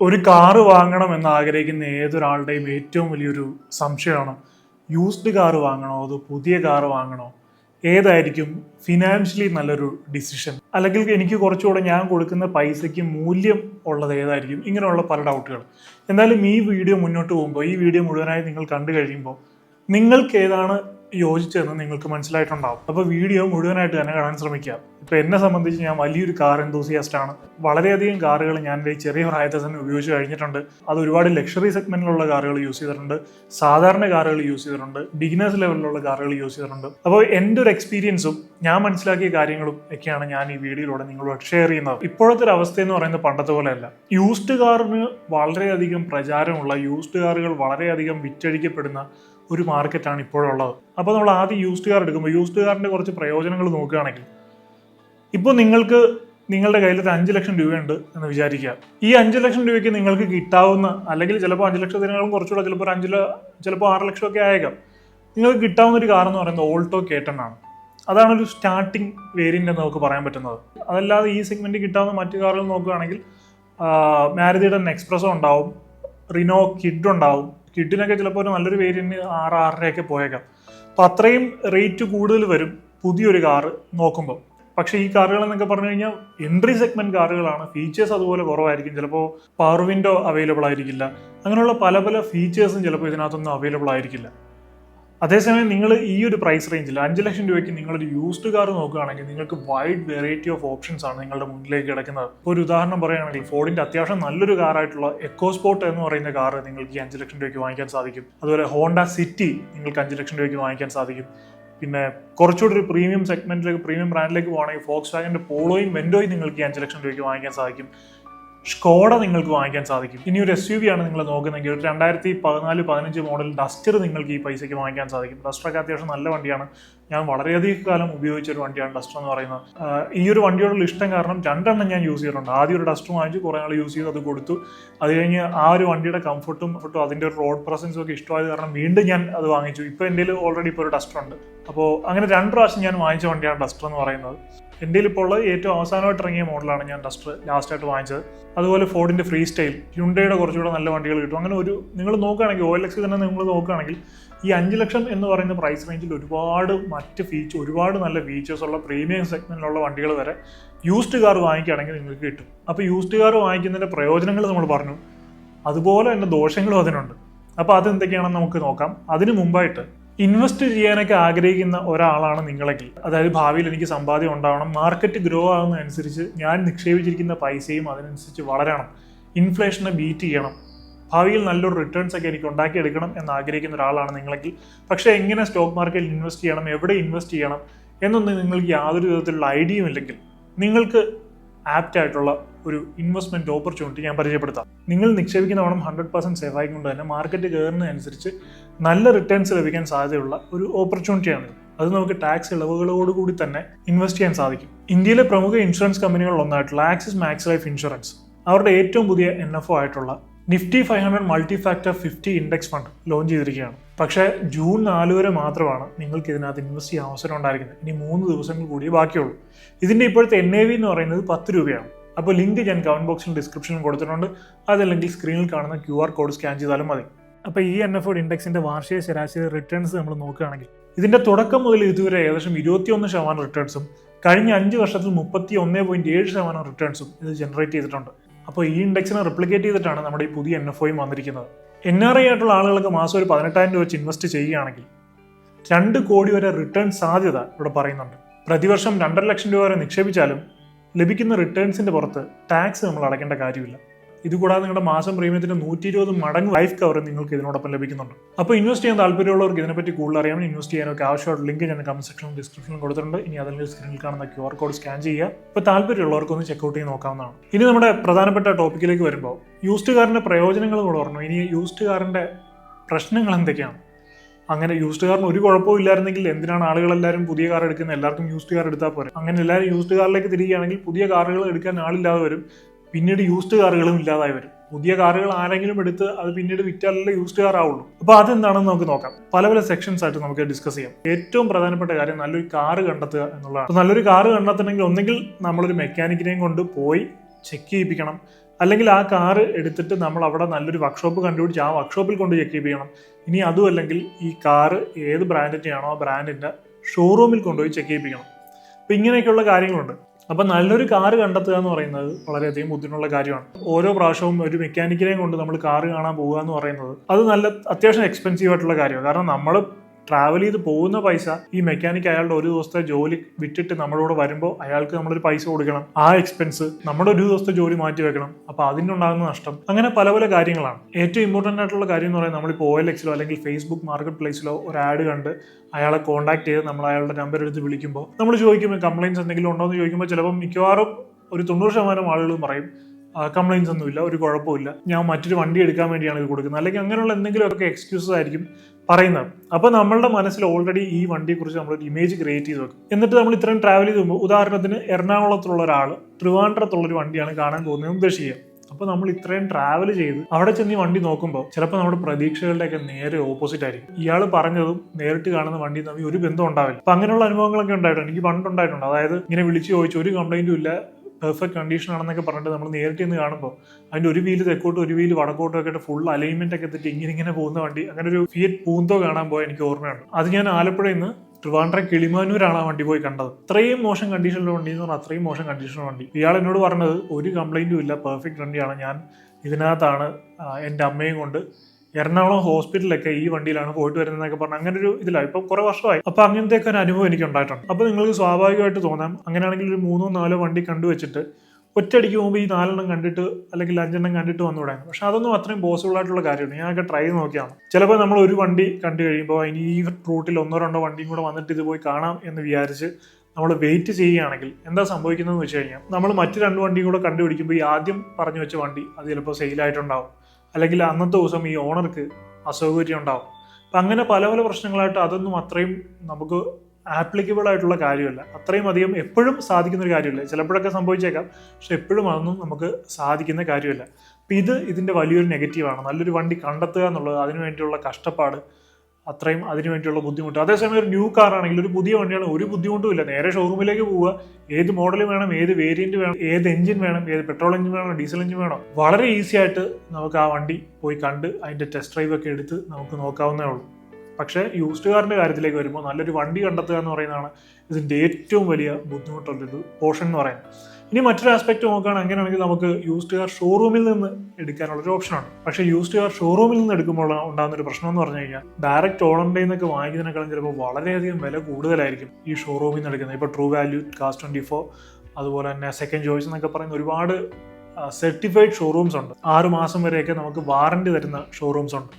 ഒരു കാറ് വാങ്ങണം എന്ന് ആഗ്രഹിക്കുന്ന ഏതൊരാളുടെയും ഏറ്റവും വലിയൊരു സംശയമാണ്. യൂസ്ഡ് കാർ വാങ്ങണോ അതോ പുതിയ കാർ വാങ്ങണോ? ഏതായിരിക്കും ഫിനാൻഷ്യലി നല്ലൊരു ഡിസിഷൻ അല്ലെങ്കിൽ എനിക്ക് കുറച്ചുകൂടെ ഞാൻ കൊടുക്കുന്ന പൈസയ്ക്ക് മൂല്യം ഉള്ളത് ഏതായിരിക്കും? ഇങ്ങനെയുള്ള പല ഡൗട്ടുകൾ എന്തായാലും ഈ വീഡിയോ മുന്നോട്ട് പോകുമ്പോൾ ഈ വീഡിയോ മുഴുവനായി നിങ്ങൾ കണ്ടു കഴിയുമ്പോൾ നിങ്ങൾക്ക് ഏതാണ് യോജിച്ചതെന്ന് നിങ്ങൾക്ക് മനസ്സിലായിട്ടുണ്ടാവും. അപ്പോൾ വീഡിയോ മുഴുവനായിട്ട് തന്നെ കാണാൻ ശ്രമിക്കുക. ഇപ്പോൾ എന്നെ സംബന്ധിച്ച് ഞാൻ വലിയൊരു കാർ എന്തൂസിയാസ്റ്റ് ആണ്. വളരെയധികം കാറുകൾ ഞാൻ എന്റെ ചെറിയ പ്രായത്തിൽ തന്നെ ഉപയോഗിച്ച് കഴിഞ്ഞിട്ടുണ്ട്. അത് ഒരുപാട് ലക്ഷറി സെഗ്മെന്റിലുള്ള കാറുകൾ യൂസ് ചെയ്തിട്ടുണ്ട്. സാധാരണ കാറുകൾ യൂസ് ചെയ്തിട്ടുണ്ട്. ബിഗിനേഴ്സ് ലെവലിലുള്ള കാറുകൾ യൂസ് ചെയ്തിട്ടുണ്ട്. അപ്പോൾ എന്റെ ഒരു എക്സ്പീരിയൻസും ഞാൻ മനസ്സിലാക്കിയ കാര്യങ്ങളും ഒക്കെയാണ് ഞാൻ ഈ വീഡിയോയിലൂടെ നിങ്ങളോട് ഷെയർ ചെയ്യുന്നത്. ഇപ്പോഴത്തെ ഒരു അവസ്ഥ എന്ന് പറയുന്നത് പണ്ടത്തെ പോലെയല്ല. യൂസ്ഡ് കാറിന് വളരെയധികം പ്രചാരമുള്ള യൂസ്ഡ് കാറുകൾ വളരെയധികം വിറ്റഴിക്കപ്പെടുന്ന ഒരു മാർക്കറ്റാണ് ഇപ്പോഴുള്ളത്. അപ്പോൾ നമ്മൾ ആദ്യം യൂസ്ഡ് കാർ എടുക്കുമ്പോൾ യൂസ്ഡ് കാറിന്റെ കുറച്ച് പ്രയോജനങ്ങൾ നോക്കുകയാണെങ്കിൽ ഇപ്പോൾ നിങ്ങൾക്ക് നിങ്ങളുടെ കയ്യിൽ ഒരു അഞ്ച് ലക്ഷം രൂപയുണ്ട് എന്ന് വിചാരിക്കുക. ഈ അഞ്ച് ലക്ഷം രൂപയ്ക്ക് നിങ്ങൾക്ക് കിട്ടാവുന്ന അല്ലെങ്കിൽ ചിലപ്പോൾ അഞ്ച് ലക്ഷത്തിനേക്കാളും കുറച്ചുകൂടെ ചിലപ്പോൾ അഞ്ച് ചിലപ്പോൾ ആറ് ലക്ഷം ഒക്കെ ആയേക്കാം. നിങ്ങൾക്ക് കിട്ടാവുന്ന ഒരു കാർ എന്ന് പറയുന്നത് ഓൾട്ടോ കേട്ടൺ ആണ്. അതാണ് ഒരു സ്റ്റാർട്ടിംഗ് വേരിയന്റ് എന്ന് നമുക്ക് പറയാൻ പറ്റുന്നത്. അതല്ലാതെ ഈ സെഗ്മെന്റിൽ കിട്ടാവുന്ന മറ്റു കാറുകൾ നോക്കുകയാണെങ്കിൽ മാരുതിയുടെ നെക്സ്പ്രസോ ഉണ്ടാവും റിനോ കിഡ് ഉണ്ടാവും കിഡിനൊക്കെ ചിലപ്പോൾ ഒരു നല്ലൊരു വേരിയന്റ് ആറ് ആറരയൊക്കെ പോയേക്കാം. അപ്പം അത്രയും റേറ്റ് കൂടുതൽ വരും പുതിയൊരു കാറ് നോക്കുമ്പോൾ പക്ഷേ ഈ കാറുകൾ എന്നൊക്കെ പറഞ്ഞു കഴിഞ്ഞാൽ എൻട്രി സെഗ്മെന്റ് കാറുകളാണ് ഫീച്ചേഴ്സ് അതുപോലെ കുറവായിരിക്കും. ചിലപ്പോൾ പവർ വിൻഡോ അവൈലബിൾ ആയിരിക്കില്ല. അങ്ങനെയുള്ള പല പല ഫീച്ചേഴ്സും ചിലപ്പോൾ ഇതിനകത്തൊന്നും അവൈലബിൾ ആയിരിക്കില്ല. അതേസമയം നിങ്ങൾ ഈ ഒരു പ്രൈസ് റേഞ്ചിൽ അഞ്ച് ലക്ഷം രൂപയ്ക്ക് നിങ്ങളൊരു യൂസ്ഡ് കാർ നോക്കുകയാണെങ്കിൽ നിങ്ങൾക്ക് വൈഡ് വെറൈറ്റി ഓഫ് ഓപ്ഷൻസ് ആണ് നിങ്ങളുടെ മുന്നിലേക്ക് കിടക്കുന്നത്. ഒരു ഉദാഹരണം പറയുകയാണെങ്കിൽ ഫോർഡിന്റെ അത്യാവശ്യം നല്ലൊരു കാറായിട്ടുള്ള എക്കോ സ്പോർട്ട് എന്ന് പറയുന്ന കാർ നിങ്ങൾക്ക് ഈ അഞ്ച് ലക്ഷം രൂപയ്ക്ക് വാങ്ങിക്കാൻ സാധിക്കും. അതുപോലെ ഹോണ്ട സിറ്റി നിങ്ങൾക്ക് അഞ്ച് ലക്ഷം രൂപയ്ക്ക് വാങ്ങിക്കാൻ സാധിക്കും. പിന്നെ കുറച്ചുകൂടി ഒരു പ്രീമിയം സെഗ്മെന്റിലേക്ക് പ്രീമിയം ബ്രാൻഡിലേക്ക് പോകുകയാണെങ്കിൽ ഫോക്സ് വാഗന്റെ പോളോയും വെൻഡോയും നിങ്ങൾക്ക് ഈ അഞ്ച് ലക്ഷം രൂപയ്ക്ക് വാങ്ങിക്കാൻ സാധിക്കും. സ്കോഡ നിങ്ങൾക്ക് വാങ്ങിക്കാൻ സാധിക്കും. ഇനി ഒരു എസ് യു വി ആണ് നിങ്ങൾ നോക്കുന്നതെങ്കിൽ ഒരു രണ്ടായിരത്തി പതിനാല് പതിനഞ്ച് മോഡൽ ഡസ്റ്റർ നിങ്ങൾക്ക് ഈ പൈസയ്ക്ക് വാങ്ങിക്കാൻ സാധിക്കും. ഡസ്റ്ററൊക്കെ അത്യാവശ്യം നല്ല വണ്ടിയാണ്. ഞാൻ വളരെയധികം കാലം ഉപയോഗിച്ച ഒരു വണ്ടിയാണ് ഡസ്റ്റർ എന്ന് പറയുന്നത്. ഈ ഒരു വണ്ടിയോടുള്ള ഇഷ്ടം കാരണം രണ്ടെണ്ണം ഞാൻ യൂസ് ചെയ്തിട്ടുണ്ട്. ആദ്യം ഒരു ഡസ്റ്റർ വാങ്ങിച്ചു കുറേ നാൾ യൂസ് ചെയ്ത് അത് കൊടുത്തു. അത് കഴിഞ്ഞ് ആ ഒരു വണ്ടിയുടെ കംഫർട്ടും കംഫർട്ടും അതിന്റെ ഒരു റോഡ് പ്രസൻസും ഒക്കെ ഇഷ്ടമായത് കാരണം വീണ്ടും ഞാൻ അത് വാങ്ങിച്ചു. ഇപ്പോൾ എന്റെ ഓൾറെഡി ഇപ്പോൾ ഒരു ഡസ്റ്റർ ഉണ്ട്. അപ്പോൾ അങ്ങനെ രണ്ട് പ്രാവശ്യം ഞാൻ വാങ്ങിച്ച വണ്ടിയാണ് ഡസ്റ്റർ എന്ന് പറയുന്നത്. എന്റെ ഇപ്പോൾ ഉള്ളത് ഏറ്റവും അവസാനമായിട്ട് ഇറങ്ങിയ മോഡലാണ് ഞാൻ ഡസ്റ്റർ ലാസ്റ്റ് ആയിട്ട് വാങ്ങിച്ചത്. അതുപോലെ ഫോർഡിന്റെ ഫ്രീ സ്റ്റൈൽ ഹ്യുണ്ടയുടെ കുറച്ചുകൂടെ നല്ല വണ്ടികൾ കിട്ടും. അങ്ങനെ ഒരു നിങ്ങൾ നോക്കുകയാണെങ്കിൽ ഓയിൽ എക്സ് തന്നെ നിങ്ങൾ നോക്കുകയാണെങ്കിൽ ഈ അഞ്ച് ലക്ഷം എന്ന് പറയുന്ന പ്രൈസ് റേഞ്ചിൽ ഒരുപാട് മറ്റ് ഫീച്ചർ ഒരുപാട് നല്ല ഫീച്ചേഴ്സ് ഉള്ള പ്രീമിയം സെഗ്മെന്റിലുള്ള വണ്ടികൾ വരെ യൂസ്ഡ് കാർ വാങ്ങിക്കുകയാണെങ്കിൽ നിങ്ങൾക്ക് കിട്ടും. അപ്പോൾ യൂസ്ഡ് കാർ വാങ്ങിക്കുന്നതിന്റെ പ്രയോജനങ്ങൾ നമ്മൾ പറഞ്ഞു. അതുപോലെ തന്നെ ദോഷങ്ങളും അതിനുണ്ട്. അപ്പോൾ അതെന്തൊക്കെയാണെന്ന് നമുക്ക് നോക്കാം. അതിന് മുമ്പായിട്ട് ഇൻവെസ്റ്റ് ചെയ്യാനൊക്കെ ആഗ്രഹിക്കുന്ന ഒരാളാണ് നിങ്ങളെങ്കിൽ. അതായത് ഭാവിയിൽ എനിക്ക് സമ്പാദ്യം ഉണ്ടാവണം മാർക്കറ്റ് ഗ്രോ ആകുന്നതനുസരിച്ച് ഞാൻ നിക്ഷേപിച്ചിരിക്കുന്ന പൈസയും അതിനനുസരിച്ച് വളരണം ഇൻഫ്ലേഷനെ ബീറ്റ് ചെയ്യണം ഭാവിയിൽ നല്ലൊരു റിട്ടേൺസ് ഒക്കെ എനിക്ക് ഉണ്ടാക്കിയെടുക്കണം എന്ന് ആഗ്രഹിക്കുന്ന ഒരാളാണ് നിങ്ങളെങ്കിൽ. പക്ഷേ എങ്ങനെ സ്റ്റോക്ക് മാർക്കറ്റിൽ ഇൻവെസ്റ്റ് ചെയ്യണം എവിടെ ഇൻവെസ്റ്റ് ചെയ്യണം എന്നൊന്നും നിങ്ങൾക്ക് യാതൊരു വിധത്തിലുള്ള ഐഡിയയും ഇല്ലെങ്കിൽ നിങ്ങൾക്ക് ആപ്റ്റ് ആയിട്ടുള്ള ഒരു ഇൻവെസ്റ്റ്മെന്റ് ഓപ്പർച്യൂണിറ്റി ഞാൻ പരിചയപ്പെടുത്താം. നിങ്ങൾ നിക്ഷേപിക്കുന്ന പണം ഹൺഡ്രഡ് പെർസെന്റ് സേവ് ആയിക്കൊണ്ട് തന്നെ മാർക്കറ്റ് കയറുന്നതനുസരിച്ച് നല്ല റിട്ടേൺസ് ലഭിക്കാൻ സാധ്യതയുള്ള ഒരു ഓപ്പർച്യൂണിറ്റിയാണ് അത് നമുക്ക് ടാക്സ് ഇളവുകളോടുകൂടി തന്നെ ഇൻവെസ്റ്റ് ചെയ്യാൻ സാധിക്കും. ഇന്ത്യയിലെ പ്രമുഖ ഇൻഷുറൻസ് കമ്പനികളിൽ ഒന്നായിട്ടുള്ള ആക്സിസ് മാക്സ് ലൈഫ് ഇൻഷുറൻസ് അവരുടെ ഏറ്റവും പുതിയ എൻ എഫ് ആയിട്ടുള്ള Nifty five hundred multi factor fifty index fund launch ചെയ്തിരിക്കുകയാണ്. പക്ഷേ ജൂൺ നാല് വരെ മാത്രമാണ് നിങ്ങൾക്ക് ഇതിനകത്ത് ഇൻവെസ്റ്റ് ചെയ്യാൻ അവസരം ഉണ്ടായിരിക്കുന്നത്. ഇനി മൂന്ന് ദിവസങ്ങൾ കൂടി ബാക്കിയുള്ളൂ. ഇതിന്റെ ഇപ്പോഴത്തെ എൻ എ വി എന്ന് പറയുന്നത് പത്ത് രൂപയാണ്. അപ്പോൾ ലിങ്ക് ഞാൻ കമന്റ് ബോക്സിൽ ഡിസ്ക്രിപ്ഷനിൽ കൊടുത്തിട്ടുണ്ട്. അതല്ലെങ്കിൽ സ്ക്രീനിൽ കാണുന്ന ക്യു ആർ കോഡ് സ്കാൻ ചെയ്താലും മതി. അപ്പോൾ ഈ എൻ എഫ് ഇൻഡെക്സിന്റെ വാർഷിക ശരാശരി റിട്ടേൺസ് നമ്മൾ നോക്കുകയാണെങ്കിൽ ഇതിന്റെ തുടക്കം മുതൽ ഇതുവരെ ഏകദേശം ഇരുപത്തിയൊന്ന് ശതമാനം റിട്ടേൺസും കഴിഞ്ഞ അഞ്ച് വർഷത്തിൽ മുപ്പത്തി ഒന്ന് പോയിന്റ് ഏഴ് ശതമാനം റിട്ടേൺസും ഇത് ജനറേറ്റ് ചെയ്തിട്ടുണ്ട്. അപ്പോൾ ഈ ഇൻഡെക്സിനെ റിപ്ലിക്കേറ്റ് ചെയ്തിട്ടാണ് നമ്മുടെ ഈ പുതിയ എൻ എഫ് ഒയും വന്നിരിക്കുന്നത്. എൻ ആർ ഐ ആയിട്ടുള്ള ആളുകൾക്ക് മാസം ഒരു പതിനെട്ടായിരം രൂപ വെച്ച് ഇൻവെസ്റ്റ് ചെയ്യുകയാണെങ്കിൽ രണ്ട് കോടി വരെ റിട്ടേൺ സാധ്യത ഇവിടെ പറയുന്നുണ്ട്. പ്രതിവർഷം രണ്ടര ലക്ഷം രൂപ വരെ നിക്ഷേപിച്ചാലും ലഭിക്കുന്ന റിട്ടേൺസിന്റെ പുറത്ത് ടാക്സ് നമ്മൾ അടയ്ക്കേണ്ട കാര്യമില്ല. ഇതുകൂടാതെ നിങ്ങളുടെ മാസം പ്രീമിയത്തിന്റെ നൂറ്റി ഇരുപത് മടങ്ങ് ലൈഫ് കവർ നിങ്ങൾക്ക് ഇതിനോടൊപ്പം ലഭിക്കുന്നുണ്ട്. അപ്പോൾ ഇൻവെസ്റ്റ് ചെയ്യാൻ താല്പര്യമുള്ളവർക്ക് ഇതിനെപ്പറ്റി കൂടുതൽ അറിയാൻ ഇൻവെസ്റ്റ് ചെയ്യാനൊക്കെ ആവശ്യമായിട്ട് ലിങ്ക് ഞാൻ കമന്റ് സെക്ഷനും ഡിസ്ക്രിപ്ഷനിലും കൊടുത്തിട്ടുണ്ട്. ഇനി അതിൽ സ്ക്രീനിൽ കാണുന്ന ക്യു ആർ കോഡ് സ്കാൻ ചെയ്യുക ഇപ്പോൾ ഒന്ന് ചെക്കൗട്ട് ചെയ്ത് നോക്കാവുന്നതാണ്. ഇനി നമ്മുടെ പ്രധാനപ്പെട്ട ടോപ്പിക്കിലേക്ക് വരുമ്പോൾ യൂസ്ഡ് കാറിന്റെ പ്രയോജനങ്ങൾ കൂടെ ഇനി യൂസ്ഡ് കാറിന്റെ പ്രശ്നങ്ങൾ എന്തൊക്കെയാണ്? അങ്ങനെ യൂസ്ഡ് കാറിന് ഒരു കുഴപ്പവും ഇല്ലായിരുന്നെങ്കിൽ എന്തിനാണ് ആളുകളെല്ലാവരും പുതിയ കാർ എടുക്കുന്നത്? എല്ലാവർക്കും യൂസ്ഡ് കാർ എടുത്താൽ പോരെ. അങ്ങനെ എല്ലാവരും യൂസ്ഡ് കാറിലേക്ക് തിരികുകയാണെങ്കിൽ പുതിയ കാറുകൾ എടുക്കാൻ ആളില്ലാതെ വരും. പിന്നീട് യൂസ്ഡ് കാറുകളും ഇല്ലാതായി വരും. പുതിയ കാറുകൾ ആരെങ്കിലും എടുത്ത് അത് പിന്നീട് വിറ്റാലല്ലേ യൂസ്ഡ് കാർ ആവുള്ളൂ. അപ്പൊ അതെന്താണെന്ന് നമുക്ക് നോക്കാം. പല പല സെക്ഷൻസ് ആയിട്ട് നമുക്ക് ഡിസ്കസ് ചെയ്യാം. ഏറ്റവും പ്രധാനപ്പെട്ട കാര്യം നല്ലൊരു കാറ് കണ്ടെത്തുക എന്നുള്ളതാണ്. നല്ലൊരു കാറ് കണ്ടെത്തണമെങ്കിൽ ഒന്നെങ്കിൽ നമ്മളൊരു മെക്കാനിക്കിനെയും കൊണ്ട് പോയി ചെക്ക് ചെയ്യിപ്പിക്കണം. അല്ലെങ്കിൽ ആ കാറ് എടുത്തിട്ട് നമ്മൾ അവിടെ നല്ലൊരു വർക്ക്ഷോപ്പ് കണ്ടുപിടിച്ച് ആ വർക്ക്ഷോപ്പിൽ കൊണ്ട് ചെക്ക് ചെയ്യണം ഇനി അതും അല്ലെങ്കിൽ ഈ കാറ് ഏത് ബ്രാൻഡിന്റെ ആണോ ആ ബ്രാൻഡിന്റെ ഷോറൂമിൽ കൊണ്ടുപോയി ചെക്ക് ചെയ്യിപ്പിക്കണം. അപ്പം ഇങ്ങനെയൊക്കെയുള്ള കാര്യങ്ങളുണ്ട്. അപ്പം നല്ലൊരു കാറ് കണ്ടെത്തുക എന്ന് പറയുന്നത് വളരെയധികം ബുദ്ധിമുട്ടുള്ള കാര്യമാണ്. ഓരോ പ്രാവശ്യവും ഒരു മെക്കാനിക്കിനെയും കൊണ്ട് നമ്മൾ കാറ് കാണാൻ പോകുക എന്ന് പറയുന്നത് അത് നല്ല അത്യാവശ്യം എക്സ്പെൻസീവ് ആയിട്ടുള്ള കാര്യമാണ്. കാരണം നമ്മൾ ട്രാവൽ ചെയ്ത് പോകുന്ന പൈസ ഈ മെക്കാനിക് അയാളുടെ ഒരു ദിവസത്തെ ജോലി വിട്ടിട്ട് നമ്മളോട് വരുമ്പോൾ അയാൾക്ക് നമ്മളൊരു പൈസ കൊടുക്കണം. ആ എക്സ്പെൻസ് നമ്മുടെ ഒരു ദിവസത്തെ ജോലി മാറ്റി വെക്കണം. അപ്പൊ അതിനുണ്ടാകുന്ന നഷ്ടം. അങ്ങനെ പല പല കാര്യങ്ങളാണ്. ഏറ്റവും ഇമ്പോർട്ടന്റ് ആയിട്ടുള്ള കാര്യം എന്ന് പറയുന്നത് നമ്മളിപ്പോൾ ഒ എൽ എക്സിലോ അല്ലെങ്കിൽ ഫേസ്ബുക്ക് മാർക്കറ്റ് പ്ലേസിലോ ഒരു ആഡ് കണ്ട് അയാളെ കോൺടാക്ട് ചെയ്ത് നമ്മൾ അയാളുടെ നമ്പർ എടുത്ത് വിളിക്കുമ്പോൾ നമ്മൾ ചോദിക്കുമ്പോൾ കംപ്ലയിൻസ് എന്തെങ്കിലും ഉണ്ടോ? എന്ന് ചോദിക്കുമ്പോൾ ചിലപ്പോൾ മിക്കവാറും ഒരു തൊണ്ണൂറ് ശതമാനം ആളുകളും പറയും കംപ്ലയിൻസ് ഒന്നുമില്ല ഒരു കുഴപ്പമില്ല ഞാൻ മറ്റൊരു വണ്ടി എടുക്കാൻ വേണ്ടിയാണ് ഇത് കൊടുക്കുന്നത്. അല്ലെങ്കിൽ അങ്ങനെയുള്ള എന്തെങ്കിലുമൊക്കെ എക്സ്ക്യൂസസ് ആയിരിക്കും പറയുന്നത്. അപ്പോൾ നമ്മളുടെ മനസ്സിൽ ഓൾറെഡി ഈ വണ്ടിയെക്കുറിച്ച് നമ്മളൊരു ഇമേജ് ക്രിയേറ്റ് ചെയ്ത് വെക്കും. എന്നിട്ട് നമ്മൾ ഇത്രയും ട്രാവൽ ചെയ്ത് പോകുമ്പോൾ ഉദാഹരണത്തിന് എറണാകുളത്തുള്ള ഒരാൾ ട്രിവാൻഡ്രത്തുള്ള ഒരു വണ്ടിയാണ് കാണാൻ പോകുന്നത് ഉദ്ദേശിക്കുക. അപ്പോൾ നമ്മൾ ഇത്രയും ട്രാവൽ ചെയ്ത് അവിടെ ചെന്ന് ഈ വണ്ടി നോക്കുമ്പോൾ ചിലപ്പോൾ നമ്മുടെ പ്രതീക്ഷകളുടെയൊക്കെ നേരെ ഓപ്പോസിറ്റ് ആയിരിക്കും. ഇയാൾ പറഞ്ഞതും നേരിട്ട് കാണുന്ന വണ്ടി തമ്മിൽ ഒരു ബന്ധം ഉണ്ടാവില്ല. അപ്പം അങ്ങനെയുള്ള അനുഭവങ്ങളൊക്കെ ഉണ്ടായിട്ടുണ്ട്. എനിക്ക് പണ്ടുണ്ടായിട്ടുണ്ട്. അതായത് ഇങ്ങനെ വിളിച്ച് ചോദിച്ചു ഒരു കംപ്ലൈന്റും ഇല്ല. പെർഫെക്റ്റ് കണ്ടീഷൻ ആണെന്നൊക്കെ പറഞ്ഞിട്ട് നമ്മൾ നേരിട്ട് നിന്ന് കാണുമ്പോൾ അതിന്റെ ഒരു വീൽ തെക്കോട്ടും ഒരു വീൽ വടക്കോട്ടും ഒക്കെ ഫുൾ അലൈൻമെന്റ് ഒക്കെ തെറ്റി ഇങ്ങനെ ഇങ്ങനെ പോകുന്ന വണ്ടി. അങ്ങനെ ഒരു ഫിയറ്റ് പൂന്തോ കാണാൻ പോയ എനിക്ക് ഓർമ്മയുണ്ട്. അത് ഞാൻ ആലപ്പുഴയിൽ നിന്ന് ട്രിവാൻഡ്ര കിളിമാനൂരാണ് ആ വണ്ടി പോയി കണ്ടത്. അത്രയും മോശം കണ്ടീഷനിലുള്ള വണ്ടി എന്ന് പറഞ്ഞാൽ അത്രയും മോശം കണ്ടീഷനുള്ള വണ്ടി. ഇയാൾ എന്നോട് പറഞ്ഞത് ഒരു കംപ്ലൈന്റും ഇല്ല പെർഫെക്റ്റ് വണ്ടിയാണ്. ഞാൻ ഇതിനകത്താണ് എന്റെ അമ്മയും കൊണ്ട് എറണാകുളം ഹോസ്പിറ്റലിലൊക്കെ ഈ വണ്ടിയിലാണ് പോയിട്ട് വരുന്നത് എന്നൊക്കെ പറഞ്ഞു അങ്ങനെ ഒരു ഇതിലായി. ഇപ്പം കുറെ വർഷമായി. അപ്പൊ അങ്ങനത്തെ ഒക്കെ ഒരു അനുഭവം എനിക്ക് ഉണ്ടായിട്ടുണ്ട് അപ്പൊ നിങ്ങൾക്ക് സ്വാഭാവികമായിട്ട് തോന്നാം. അങ്ങനെയാണെങ്കിൽ ഒരു മൂന്നോ നാലോ വണ്ടി കണ്ടുവച്ചിട്ട് ഒറ്റയടിക്ക് പോകുമ്പോൾ ഈ നാലെണ്ണം കണ്ടിട്ട് അല്ലെങ്കിൽ അഞ്ചെണ്ണം കണ്ടിട്ട് വന്നുകൂടെ പക്ഷെ അതൊന്നും അത്രയും പോസിബിൾ ആയിട്ടുള്ള കാര്യമാണ് ഞാനൊക്കെ ട്രൈ നോക്കിയാണ്. ചിലപ്പോൾ നമ്മൾ ഒരു വണ്ടി കണ്ടു കഴിയുമ്പോൾ ഇനി ഈ റൂട്ടിൽ ഒന്നോ രണ്ടോ വണ്ടിയും കൂടെ വന്നിട്ട് ഇത് പോയി കാണാം എന്ന് വിചാരിച്ച് നമ്മൾ വെയിറ്റ് ചെയ്യുകയാണെങ്കിൽ എന്താ സംഭവിക്കുന്നതെന്ന് വെച്ച് കഴിഞ്ഞാൽ നമ്മൾ മറ്റു രണ്ട് വണ്ടിയും കൂടെ കണ്ടുപിടിക്കുമ്പോൾ ഈ ആദ്യം പറഞ്ഞു വെച്ച വണ്ടി അത് ചിലപ്പോൾ സെയിലായിട്ടുണ്ടാവും അല്ലെങ്കിൽ അന്നത്തെ ദിവസം ഈ ഓണർക്ക് അസൗകര്യം ഉണ്ടാവും. അപ്പം അങ്ങനെ പല പല പ്രശ്നങ്ങളായിട്ട് അതൊന്നും അത്രയും നമുക്ക് ആപ്ലിക്കബിൾ ആയിട്ടുള്ള കാര്യമല്ല. അത്രയും അധികം എപ്പോഴും സാധിക്കുന്ന ഒരു കാര്യമല്ല. ചിലപ്പോഴൊക്കെ സംഭവിച്ചേക്കാം പക്ഷെ എപ്പോഴും അതൊന്നും നമുക്ക് സാധിക്കുന്ന കാര്യമല്ല. അപ്പം ഇത് ഇതിന്റെ വലിയൊരു നെഗറ്റീവാണ് നല്ലൊരു വണ്ടി കണ്ടെത്തുക എന്നുള്ളത് അതിനു വേണ്ടിയുള്ള കഷ്ടപ്പാട് അത്രയും അതിനു വേണ്ടിയുള്ള ബുദ്ധിമുട്ട്. അതേസമയം ഒരു ന്യൂ കാർ ആണെങ്കിൽ ഒരു പുതിയ വണ്ടിയാണ് ഒരു ബുദ്ധിമുട്ടും ഇല്ല. നേരെ ഷോറൂമിലേക്ക് പോവുക. ഏത് മോഡൽ വേണം ഏത് വേരിയന്റ് വേണം ഏത് എഞ്ചിൻ വേണം ഏത് പെട്രോൾ എഞ്ചിൻ വേണം ഡീസൽ എഞ്ചിൻ വേണം. വളരെ ഈസി ആയിട്ട് നമുക്ക് ആ വണ്ടി പോയി കണ്ട് അതിന്റെ ടെസ്റ്റ് ഡ്രൈവ് ഒക്കെ എടുത്ത് നമുക്ക് നോക്കാവുന്നേ ഉള്ളൂ. പക്ഷേ യൂസ്ഡ് കാറിന്റെ കാര്യത്തിലേക്ക് വരുമ്പോൾ നല്ലൊരു വണ്ടി കണ്ടെത്തുക എന്ന് പറയുന്നതാണ് ഇതിന്റെ ഏറ്റവും വലിയ ബുദ്ധിമുട്ടുള്ളൊരു പോർഷൻ എന്ന് പറയുന്നത്. ഇനി മറ്റൊരു ആസ്പെക്ട് നോക്കുകയാണ് അങ്ങനെയാണെങ്കിൽ നമുക്ക് യൂസ്ഡ് കാർ ഷോറൂമിൽ നിന്ന് എടുക്കാനുള്ള ഒരു ഓപ്ഷനാണ് പക്ഷേ യൂസ്ഡ് കാർ ഷോറൂമിൽ നിന്ന് എടുക്കുമ്പോൾ ഉണ്ടാകുന്ന ഒരു പ്രശ്നം എന്ന് പറഞ്ഞു കഴിഞ്ഞാൽ ഡയറക്റ്റ് ഓണറിന്റെ നിന്നൊക്കെ വാങ്ങിക്കുന്നതിനേക്കാളും ചിലപ്പോൾ വളരെയധികം വില കൂടുതലായിരിക്കും ഈ ഷോറൂമിൽ നിന്ന് എടുക്കുന്നത്. ഇപ്പോൾ true value cars twenty four അതുപോലെ തന്നെ സെക്കൻഡ് ചോയ്സ് എന്നൊക്കെ പറയുന്ന ഒരുപാട് സർട്ടിഫൈഡ് ഷോറൂംസ് ഉണ്ട്. ആറ് മാസം വരെയൊക്കെ നമുക്ക് വാറണ്ടി തരുന്ന ഷോറൂംസ് ഉണ്ട്.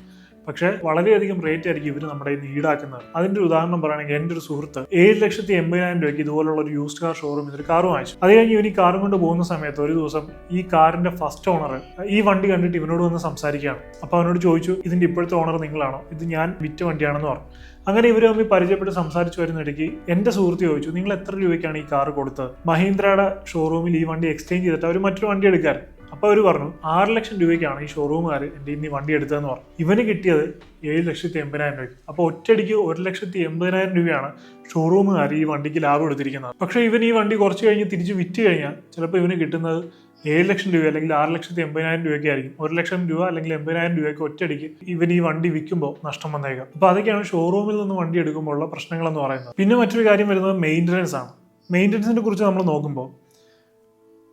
പക്ഷേ വളരെയധികം റേറ്റ് ആയിരിക്കും ഇവർ നമ്മുടെ കയ്യിൽ ഈടാക്കുന്നത്. അതിന്റെ ഉദാഹരണം പറയുകയാണെങ്കിൽ എന്റെ ഒരു സുഹൃത്ത് ഏഴ് ലക്ഷത്തി എൺപതിനായിരം രൂപയ്ക്ക് ഇതുപോലുള്ള ഒരു യൂസ്ഡ് കാർ ഷോറൂമിൽ ഒരു കാർ വാങ്ങിച്ചു. അത് കഴിഞ്ഞ് ഇവൻ ഈ കാറും കൊണ്ട് പോകുന്ന സമയത്ത് ഒരു ദിവസം ഈ കാറിന്റെ ഫസ്റ്റ് ഓണർ ഈ വണ്ടി കണ്ടിട്ട് ഇവനോട് വന്ന് സംസാരിക്കുകയാണ്. അപ്പോൾ അവനോട് ചോദിച്ചു ഇതിന്റെ ഇപ്പോഴത്തെ ഓണർ നിങ്ങളാണോ? ഇത് ഞാൻ വിറ്റ വണ്ടിയാണെന്ന് പറഞ്ഞു. അങ്ങനെ ഇവർ തമ്മിൽ പരിചയപ്പെട്ട് സംസാരിച്ചു വരുന്നിടയ്ക്ക് എന്റെ സുഹൃത്ത് ചോദിച്ചു നിങ്ങൾ എത്ര രൂപയ്ക്കാണ് ഈ കാർ കൊടുത്തത്? മഹീന്ദ്രയുടെ ഷോറൂമിൽ ഈ വണ്ടി എക്സ്ചേഞ്ച് ചെയ്തിട്ട് അവർ മറ്റൊരു വണ്ടി എടുക്കാൻ അപ്പൊ അവർ പറഞ്ഞു ആറ് ലക്ഷം രൂപയ്ക്കാണ് ഈ ഷോറൂമുകാർ എന്റെ ഇന്ന് വണ്ടി എടുത്തതെന്ന് പറഞ്ഞു. ഇവന് കിട്ടിയത് ഏഴ് ലക്ഷത്തി എൺപതിനായിരം രൂപ അപ്പോൾ ഒറ്റയടിക്ക് ഒരു ലക്ഷത്തി എൺപതിനായിരം രൂപയാണ് ഷോറൂമുകാർ ഈ വണ്ടിക്ക് ലാഭം എടുത്തിരിക്കുന്നത്. പക്ഷേ ഇവൻ ഈ വണ്ടി കുറച്ച് കഴിഞ്ഞ് തിരിച്ച് വിറ്റ് കഴിഞ്ഞാൽ ചിലപ്പോൾ ഇവന് കിട്ടുന്നത് ഏഴ് ലക്ഷം രൂപ അല്ലെങ്കിൽ ആറ് ലക്ഷത്തി എൺപതിനായിരം രൂപയ്ക്ക് ആയിരിക്കും. ഒരു ലക്ഷം രൂപ അല്ലെങ്കിൽ എൺപതിനായിരം രൂപയ്ക്ക് ഒറ്റയടിക്ക് ഇവൻ ഈ വണ്ടി വിൽക്കുമ്പോൾ നഷ്ടം വന്നേക്കാം. അപ്പോൾ അതൊക്കെയാണ് ഷോറൂമിൽ നിന്ന് വണ്ടി എടുക്കുമ്പോഴുള്ള പ്രശ്നങ്ങൾ എന്ന് പറയുന്നത്. പിന്നെ മറ്റൊരു കാര്യം വരുന്നത് മെയിന്റനൻസ് ആണ്. മെയിന്റനൻസിനെ കുറിച്ച് നമ്മൾ നോക്കുമ്പോൾ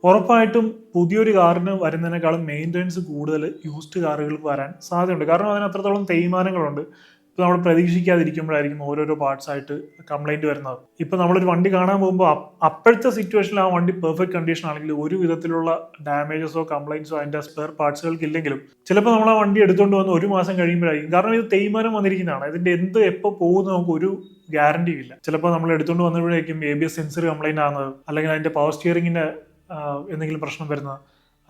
ഉറപ്പായിട്ടും പുതിയൊരു കാറിന് വരുന്നതിനേക്കാളും മെയിന്റനൻസ് കൂടുതൽ യൂസ്ഡ് കാറുകൾക്ക് വരാൻ സാധ്യതയുണ്ട്. കാരണം അതിന് അത്രത്തോളം തേയ്മാനങ്ങളുണ്ട്. ഇപ്പോൾ നമ്മൾ പ്രതീക്ഷിക്കാതിരിക്കുമ്പോഴായിരിക്കും ഓരോരോ പാർട്സ് ആയിട്ട് കംപ്ലൈന്റ് വരുന്നത്. ഇപ്പോൾ നമ്മളൊരു വണ്ടി കാണാൻ പോകുമ്പോൾ അപ്പോഴത്തെ സിറ്റുവേഷനിൽ ആ വണ്ടി പെർഫെക്റ്റ് കണ്ടീഷൻ ആണെങ്കിൽ ഒരു വിധത്തിലുള്ള ഡാമേജസോ കംപ്ലൈൻസോ അതിന്റെ സ്പെയർ പാർട്സുകൾക്ക് ഇല്ലെങ്കിലും ചിലപ്പോൾ നമ്മൾ ആ വണ്ടി എടുത്തുകൊണ്ട് വന്ന് ഒരു മാസം കഴിയുമ്പോഴായിരിക്കും. കാരണം ഇത് തേയ്മാനം വന്നിരിക്കുന്നതാണ്. ഇതിന്റെ എന്ത് എപ്പോൾ പോകുന്ന നമുക്ക് ഒരു ഗ്യാരണ്ടിയും ഇല്ല. ചിലപ്പോൾ നമ്മൾ എടുത്തുകൊണ്ട് വന്നപ്പോഴേക്കും A B S sensor complaint ആകുന്നത് അല്ലെങ്കിൽ അതിന്റെ പവർ സ്റ്റിയറിങ്ങിന്റെ എന്തെങ്കിലും പ്രശ്നം വരുന്നത്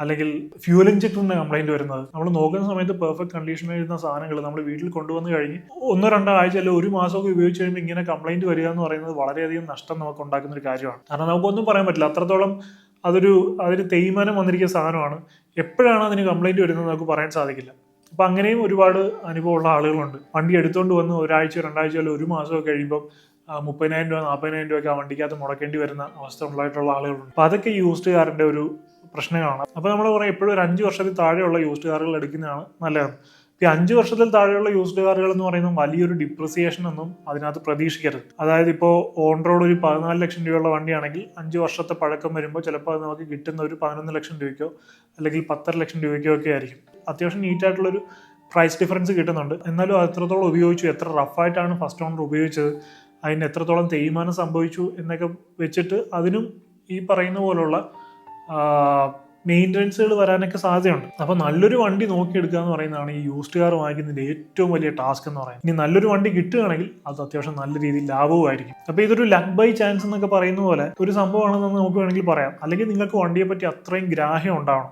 അല്ലെങ്കിൽ ഫ്യൂൽ ഇഞ്ചക്ടറിന്റെ കംപ്ലൈന്റ് വരുന്നത്. നമ്മൾ നോക്കുന്ന സമയത്ത് പെർഫെക്റ്റ് കണ്ടീഷനിൽ വരുന്ന സാധനങ്ങൾ നമ്മൾ വീട്ടിൽ കൊണ്ടുവന്ന് കഴിഞ്ഞ് ഒന്നോ രണ്ടോ ആഴ്ച അല്ലെങ്കിൽ ഒരു മാസമൊക്കെ ഉപയോഗിച്ച് കഴിയുമ്പോൾ ഇങ്ങനെ കംപ്ലൈന്റ് വരിക എന്ന് പറയുന്നത് വളരെയധികം നഷ്ടം നമുക്ക് ഉണ്ടാക്കുന്ന ഒരു കാര്യമാണ്. കാരണം നമുക്കൊന്നും പറയാൻ പറ്റില്ല. അത്രത്തോളം അതൊരു അതിന് തേയ്മാനം വന്നിരിക്കുന്ന സാധനമാണ്. എപ്പോഴാണ് അതിന് കംപ്ലൈന്റ് വരുന്നത് നമുക്ക് പറയാൻ സാധിക്കില്ല. അപ്പം അങ്ങനെയും ഒരുപാട് അനുഭവമുള്ള ആളുകളുണ്ട്. വണ്ടി എടുത്തുകൊണ്ട് വന്ന് ഒരാഴ്ച രണ്ടാഴ്ച അല്ലെങ്കിൽ ഒരു മാസമൊക്കെ കഴിയുമ്പോൾ മുപ്പതിനായിരം രൂപ നാൽപ്പതിനായിരം രൂപയ്ക്ക് ആ വണ്ടിക്കകത്ത് മുടക്കേണ്ടി വരുന്ന അവസ്ഥ ഉണ്ടായിട്ടുള്ള ആളുകളുണ്ട്. അപ്പോൾ അതൊക്കെ യൂസ്ഡ് കാറിന്റെ ഒരു പ്രശ്നങ്ങളാണ്. അപ്പോൾ നമ്മൾ പറയും എപ്പോഴും ഒരു അഞ്ച് വർഷത്തിൽ താഴെയുള്ള യൂസ്ഡ് കാറുകൾ എടുക്കുന്നതാണ് നല്ലത്. ഈ അഞ്ച് വർഷത്തിൽ താഴെയുള്ള യൂസ്ഡ് കാറുകൾ എന്ന് പറയുന്നത് വലിയൊരു ഡിപ്രിസിയേഷൻ ഒന്നും അതിനകത്ത് പ്രതീക്ഷിക്കരുത്. അതായത് ഇപ്പോൾ ഓൺ റോഡ് ഒരു പതിനാല് ലക്ഷം രൂപയുള്ള വണ്ടിയാണെങ്കിൽ അഞ്ച് വർഷത്തെ പഴക്കം വരുമ്പോൾ ചിലപ്പോൾ അത് നമുക്ക് കിട്ടുന്ന ഒരു പതിനൊന്ന് ലക്ഷം രൂപയ്ക്കോ അല്ലെങ്കിൽ പത്തര ലക്ഷം രൂപയ്ക്കോ ഒക്കെ ആയിരിക്കും. അത്യാവശ്യം നീറ്റായിട്ടുള്ളൊരു പ്രൈസ് ഡിഫറൻസ് കിട്ടുന്നുണ്ട്. എന്നാലും അത് എത്രത്തോളം ഉപയോഗിച്ചു എത്ര റഫായിട്ടാണ് ഫസ്റ്റ് ഓണർ ഉപയോഗിച്ചത് അതിന് എത്രത്തോളം തേയ്മാനം സംഭവിച്ചു എന്നൊക്കെ വെച്ചിട്ട് അതിനും ഈ പറയുന്ന പോലുള്ള മെയിന്റനൻസുകൾ വരാനൊക്കെ സാധ്യതയുണ്ട്. അപ്പോൾ നല്ലൊരു വണ്ടി നോക്കിയെടുക്കുക എന്ന് പറയുന്നതാണ് ഈ യൂസ്ഡ് കാർ വാങ്ങിക്കുന്നതിന്റെ ഏറ്റവും വലിയ ടാസ്ക് എന്ന് പറയുന്നത്. ഇനി നല്ലൊരു വണ്ടി കിട്ടുകയാണെങ്കിൽ അത് അത്യാവശ്യം നല്ല രീതിയിൽ ലാഭവുമായിരിക്കും. അപ്പോൾ ഇതൊരു ലക്ക് ബൈ ചാൻസ് എന്നൊക്കെ പറയുന്ന പോലെ ഒരു സംഭവമാണെന്ന് നമുക്ക് വേണമെങ്കിൽ പറയാം. അല്ലെങ്കിൽ നിങ്ങൾക്ക് വണ്ടിയെ പറ്റി അത്രയും ഗ്രാഹ്യം ഉണ്ടാവണം.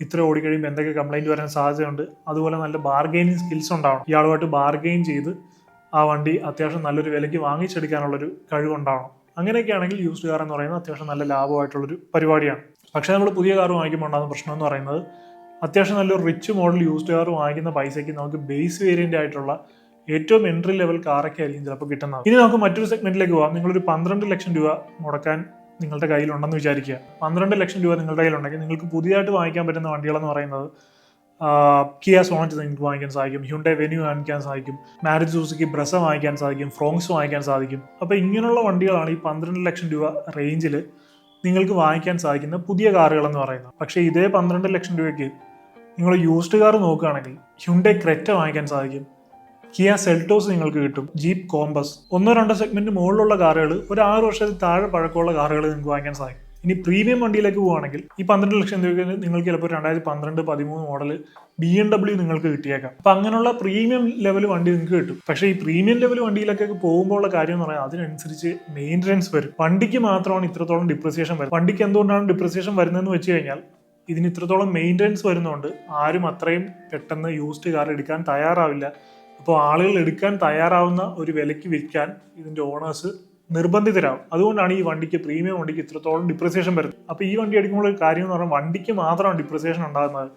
ഇത്ര ഓടിക്കഴിയുമ്പോൾ എന്തൊക്കെ കംപ്ലൈന്റ് വരാൻ സാധ്യതയുണ്ട്. അതുപോലെ നല്ല ബാർഗെയിനിങ് സ്കിൽസ് ഉണ്ടാവണം. ഇയാളുമായിട്ട് ബാർഗെയിൻ ചെയ്ത് ആ വണ്ടി അത്യാവശ്യം നല്ലൊരു വിലയ്ക്ക് വാങ്ങിച്ചെടുക്കാനുള്ളൊരു കഴിവുണ്ടാവണം. അങ്ങനെയൊക്കെ ആണെങ്കിൽ യൂസ്ഡ് കാർ എന്ന് പറയുന്നത് അത്യാവശ്യം നല്ല ലാഭമായിട്ടുള്ളൊരു പരിപാടിയാണ്. പക്ഷേ നമ്മൾ പുതിയ കാർ വാങ്ങിക്കുമ്പോൾ ഉണ്ടാകുന്ന പ്രശ്നം എന്ന് പറയുന്നത്. അത്യാവശ്യം നല്ലൊരു റിച്ച് മോഡൽ യൂസ്ഡ് കാർ വാങ്ങിക്കുന്ന പൈസയ്ക്ക് നമുക്ക് ബേസ് വേരിയന്റ് ആയിട്ടുള്ള ഏറ്റവും എൻട്രി ലെവൽ കാറൊക്കെ ആയിരിക്കും ചിലപ്പോൾ കിട്ടുന്നത്. ഇനി നമുക്ക് മറ്റൊരു സെഗ്മെന്റിലേക്ക് പോകാം നിങ്ങളൊരു പന്ത്രണ്ട് ലക്ഷം രൂപ മുടക്കാൻ നിങ്ങളുടെ കയ്യിലുണ്ടെന്ന് വിചാരിക്കുക. പന്ത്രണ്ട് ലക്ഷം രൂപ നിങ്ങളുടെ കയ്യിലുണ്ടെങ്കിൽ നിങ്ങൾക്ക് പുതിയതായിട്ട് വാങ്ങിക്കാൻ പറ്റുന്ന വണ്ടികളെന്ന് പറയുന്നത് കിയ സോണറ്റ് നിങ്ങൾക്ക് വാങ്ങിക്കാൻ സാധിക്കും. ഹ്യുണ്ടേ വെന്യൂ വാങ്ങിക്കാൻ സാധിക്കും. മാരേജ് സൂസിക്ക് ബ്രസ വാങ്ങിക്കാൻ സാധിക്കും. ഫ്രോങ്സ് വാങ്ങിക്കാൻ സാധിക്കും. അപ്പോൾ ഇങ്ങനെയുള്ള വണ്ടികളാണ് ഈ പന്ത്രണ്ട് ലക്ഷം രൂപ റേഞ്ചിൽ നിങ്ങൾക്ക് വാങ്ങിക്കാൻ സാധിക്കുന്ന പുതിയ കാറുകളെന്ന് പറയുന്നത്. പക്ഷേ ഇതേ പന്ത്രണ്ട് ലക്ഷം രൂപയ്ക്ക് നിങ്ങൾ യൂസ്ഡ് കാർ നോക്കുകയാണെങ്കിൽ ഹ്യുണ്ടേ ക്രെറ്റ വാങ്ങിക്കാൻ സാധിക്കും. കിയ സെൽട്ടോസ് നിങ്ങൾക്ക് കിട്ടും. ജീപ്പ് കോമ്പസ് ഒന്നോ രണ്ടോ സെഗ്മെന്റ് മുകളിലുള്ള കാറുകൾ ഒരു ആറ് വർഷത്തിൽ താഴെ പഴക്കമുള്ള കാറുകൾ നിങ്ങൾക്ക് വാങ്ങിക്കാൻ സാധിക്കും. ഇനി പ്രീമിയം വണ്ടിയിലേക്ക് പോവുകയാണെങ്കിൽ ഈ പന്ത്രണ്ട് ലക്ഷം രൂപയ്ക്ക് നിങ്ങൾക്ക് ചിലപ്പോൾ രണ്ടായിരത്തി പന്ത്രണ്ട് പതിമൂന്ന് മോഡൽ ബി എം ഡബ്ല്യു നിങ്ങൾക്ക് കിട്ടിയേക്കാം. അപ്പൊ അങ്ങനെയുള്ള പ്രീമിയം ലെവൽ വണ്ടി നിങ്ങൾക്ക് കിട്ടും. പക്ഷേ ഈ പ്രീമിയം ലെവൽ വണ്ടിയിലൊക്കെ പോകുമ്പോൾ ഉള്ള കാര്യം എന്ന് പറഞ്ഞാൽ അതിനനുസരിച്ച് മെയിന്റനൻസ് വരും. വണ്ടിക്ക് മാത്രമാണ് ഇത്രത്തോളം ഡിപ്രിസിയേഷൻ വരുന്നത്. വണ്ടിക്ക് എന്തുകൊണ്ടാണ് ഡിപ്രിസിയേഷൻ വരുന്നതെന്ന് വെച്ച് കഴിഞ്ഞാൽ ഇതിന് ഇത്രത്തോളം മെയിന്റനൻസ് വരുന്നതുകൊണ്ട് ആരും അത്രയും പെട്ടെന്ന് യൂസ്ഡ് കാർ എടുക്കാൻ തയ്യാറാവില്ല. അപ്പോൾ ആളുകൾ എടുക്കാൻ തയ്യാറാവുന്ന ഒരു വിലയ്ക്ക് വിൽക്കാൻ ഇതിന്റെ ഓണേഴ്സ് നിർബന്ധിതരാകും അതുകൊണ്ടാണ് ഈ വണ്ടിക്ക് പ്രീമിയം വണ്ടിക്ക് ഇത്രത്തോളം ഡിപ്രിസിയേഷൻ വരുന്നത്. അപ്പോൾ ഈ വണ്ടി അടിക്കുമ്പോൾ ഒരു കാര്യം എന്ന് പറഞ്ഞാൽ വണ്ടിക്ക് മാത്രമാണ് ഡിപ്രിസിയേഷൻ ഉണ്ടാകുന്നത്.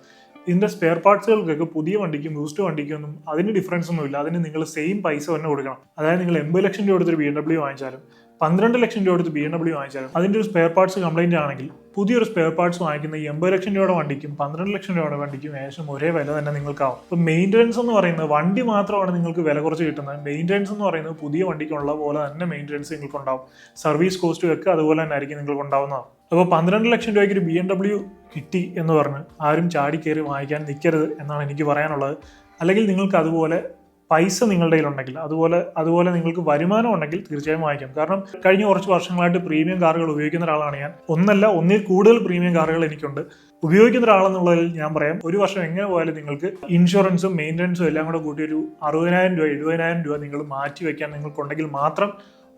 ഇതിന്റെ സ്പെയർ പാർട്സുകൾക്കൊക്കെ പുതിയ വണ്ടിക്കും യൂസ്ഡ് വണ്ടിക്കും ഒന്നും അതിന് ഡിഫറൻസ് ഒന്നുമില്ല. അതിന് നിങ്ങൾ സെയിം പൈസ തന്നെ കൊടുക്കണം. അതായത് നിങ്ങൾ എൺപത് ലക്ഷം രൂപ കൊടുത്തൊരു ബി എം ഡബ്ല്യൂ വാങ്ങിച്ചാലും പന്ത്രണ്ട് ലക്ഷം രൂപ എടുത്ത് ബി എം ഡബ്ല്യൂ വാങ്ങിച്ചാലും അതിന്റെ ഒരു സ്പെയർ പാർട്സ് കംപ്ലൈന്റ് ആണെങ്കിൽ പുതിയൊരു സ്പെയർ പാർട്സ് വാങ്ങിക്കുന്ന ഈ എൺപത് ലക്ഷം രൂപയുടെ വണ്ടിക്കും പന്ത്രണ്ട് ലക്ഷം രൂപയുടെ വണ്ടിക്കും ഏകദേശം ഒരേ വില തന്നെ നിങ്ങൾക്കാവും ഇപ്പൊ മെയിന്റനൻസ് എന്ന് പറയുന്നത് വണ്ടി മാത്രമാണ് നിങ്ങൾക്ക് വില കുറച്ച് കിട്ടുന്നത്. മെയിന്റനൻസ് എന്ന് പറയുന്നത് പുതിയ വണ്ടിക്കുള്ള പോലെ തന്നെ മെയിന്റനൻസ് നിങ്ങൾക്കുണ്ടാവും. സർവീസ് കോസ്റ്റും ഒക്കെ അതുപോലെ തന്നെ ആയിരിക്കും നിങ്ങൾക്ക് ഉണ്ടാവുന്നതാണ് അപ്പോൾ പന്ത്രണ്ട് ലക്ഷം രൂപയ്ക്ക് ഒരു ബി എം ഡബ്ല്യു കിട്ടി എന്ന് പറഞ്ഞ് ആരും ചാടി കയറി വാങ്ങിക്കാൻ നിൽക്കരുത് എന്നാണ് എനിക്ക് പറയാനുള്ളത്. അല്ലെങ്കിൽ നിങ്ങൾക്ക് അതുപോലെ പൈസ നിങ്ങളുടെ കയ്യിലുണ്ടെങ്കിൽ അതുപോലെ അതുപോലെ നിങ്ങൾക്ക് വരുമാനം ഉണ്ടെങ്കിൽ തീർച്ചയായും വാങ്ങിക്കാം. കാരണം കഴിഞ്ഞ കുറച്ച് വർഷങ്ങളായിട്ട് പ്രീമിയം കാറുകൾ ഉപയോഗിക്കുന്ന ഒരാളാണ് ഞാൻ. ഒന്നല്ല ഒന്നിൽ കൂടുതൽ പ്രീമിയം കാറുകൾ എനിക്കുണ്ട്. ഉപയോഗിക്കുന്ന ഒരാളെന്നുള്ളതിൽ ഞാൻ പറയാം ഒരു വർഷം എങ്ങനെ പോയാലും നിങ്ങൾക്ക് ഇൻഷുറൻസും മെയിന്റനൻസും എല്ലാം കൂടെ കൂട്ടി ഒരു അറുപതിനായിരം രൂപ എഴുപതിനായിരം രൂപ നിങ്ങൾ മാറ്റി വെക്കാൻ നിങ്ങൾക്കുണ്ടെങ്കിൽ മാത്രം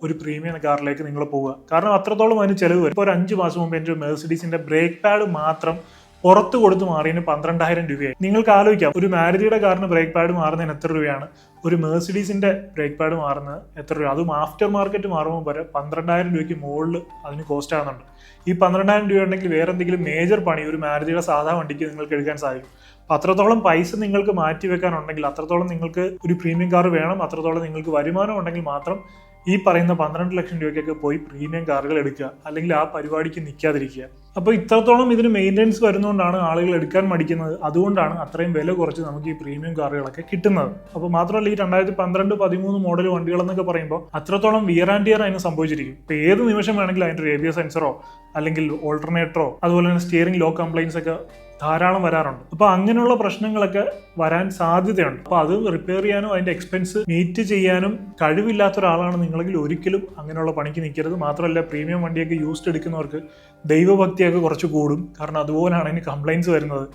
ഒരു പ്രീമിയം കാറിലേക്ക് നിങ്ങൾ പോവുക. കാരണം അത്രത്തോളം അതിന് ചിലവ് വരും. ഇപ്പോൾ ഒരു അഞ്ച് മാസം മുമ്പ് എന്റെ മെർസിഡീസിന്റെ ബ്രേക്ക് പാഡ് മാത്രം പുറത്ത് കൊടുത്ത് മാറിയതിന് പന്ത്രണ്ടായിരം രൂപയായി. നിങ്ങൾക്ക് ആലോചിക്കാം ഒരു മാരുതിയുടെ കാറിന് ബ്രേക്ക് പാഡ് മാറുന്നതിന് എത്ര രൂപയാണ്? ഒരു മേഴ്സിഡീസിന്റെ ബ്രേക്ക് പാഡ് മാറുന്നത് എത്ര രൂപ? അതും ആഫ്റ്റർ മാർക്കറ്റ് മാറുമ്പോൾ വരെ പന്ത്രണ്ടായിരം രൂപയ്ക്ക് മുകളിൽ അതിന് കോസ്റ്റ് ആകുന്നുണ്ട് ഈ പന്ത്രണ്ടായിരം രൂപ ഉണ്ടെങ്കിൽ വേറെ എന്തെങ്കിലും മേജർ പണി ഒരു മാരുതിയുടെ സാധാ വണ്ടിക്ക് നിങ്ങൾക്ക് എടുക്കാൻ സാധിക്കും. അത്രത്തോളം പൈസ നിങ്ങൾക്ക് മാറ്റി വെക്കാനുണ്ടെങ്കിൽ അത്രത്തോളം നിങ്ങൾക്ക് ഒരു പ്രീമിയം കാർ വേണം അത്രത്തോളം നിങ്ങൾക്ക് വരുമാനം ഉണ്ടെങ്കിൽ മാത്രം ഈ പറയുന്ന പന്ത്രണ്ട് ലക്ഷം രൂപയ്ക്കൊക്കെ പോയി പ്രീമിയം കാറുകൾ എടുക്കുക അല്ലെങ്കിൽ ആ പരിപാടിക്ക് നിൽക്കാതിരിക്കുക അപ്പോൾ ഇത്രത്തോളം ഇതിന് മെയിന്റനൻസ് വരുന്നതുകൊണ്ടാണ് ആളുകൾ എടുക്കാൻ മടിക്കുന്നത്. അതുകൊണ്ടാണ് അത്രയും വില കുറച്ച് നമുക്ക് ഈ പ്രീമിയം കാറുകളൊക്കെ കിട്ടുന്നത്. അപ്പോൾ മാത്രമല്ല ഈ രണ്ടായിരത്തി പന്ത്രണ്ട് പതിമൂന്ന് മോഡൽ വണ്ടികൾ എന്നൊക്കെ പറയുമ്പോൾ അത്രത്തോളം വിയർ ആൻഡ് ഇയർ അതിന് സംഭവിച്ചിരിക്കും. ഇപ്പോൾ ഏത് നിമിഷം വേണമെങ്കിലും അതിന്റെ റേഡിയോ സെൻസറോ അല്ലെങ്കിൽ ഓൾട്ടർനേറ്ററോ അതുപോലെ തന്നെ സ്റ്റിയറിംഗ് ലോ കംപ്ലൈൻസ് ഒക്കെ ധാരാളം വരാറുണ്ട്. അപ്പൊ അങ്ങനെയുള്ള പ്രശ്നങ്ങളൊക്കെ വരാൻ സാധ്യതയുണ്ട്. അപ്പൊ അത് റിപ്പയർ ചെയ്യാനും അതിന്റെ എക്സ്പെൻസ് മീറ്റ് ചെയ്യാനും കഴിവില്ലാത്ത ഒരാളാണ് നിങ്ങളെങ്കിൽ ഒരിക്കലും അങ്ങനെയുള്ള പണിക്ക് നിൽക്കരുത്. മാത്രമല്ല പ്രീമിയം വണ്ടിയൊക്കെ യൂസ്ഡ് എടുക്കുന്നവർക്ക് ദൈവഭക്തിയൊക്കെ കുറച്ച് കൂടും. കാരണം അതുപോലെയാണ് അതിന് കംപ്ലൈൻസ് വരുന്നത്.